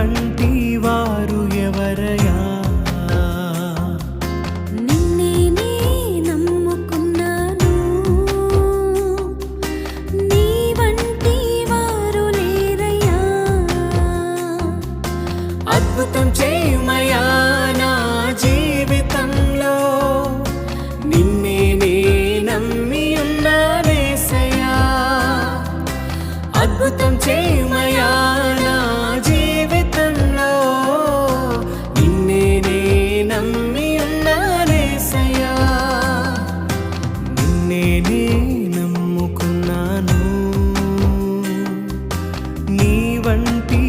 వంటి వారు ఎవరయా నిన్నే నమ్ముకున్నాను. నీ వంటి వారు లేరయ్యా. అద్భుతం చేయమయా నా జీవితంలో. నిన్నే నే నమ్మి ఉన్నానేసయ్యా అద్భుతం చేయ వంటి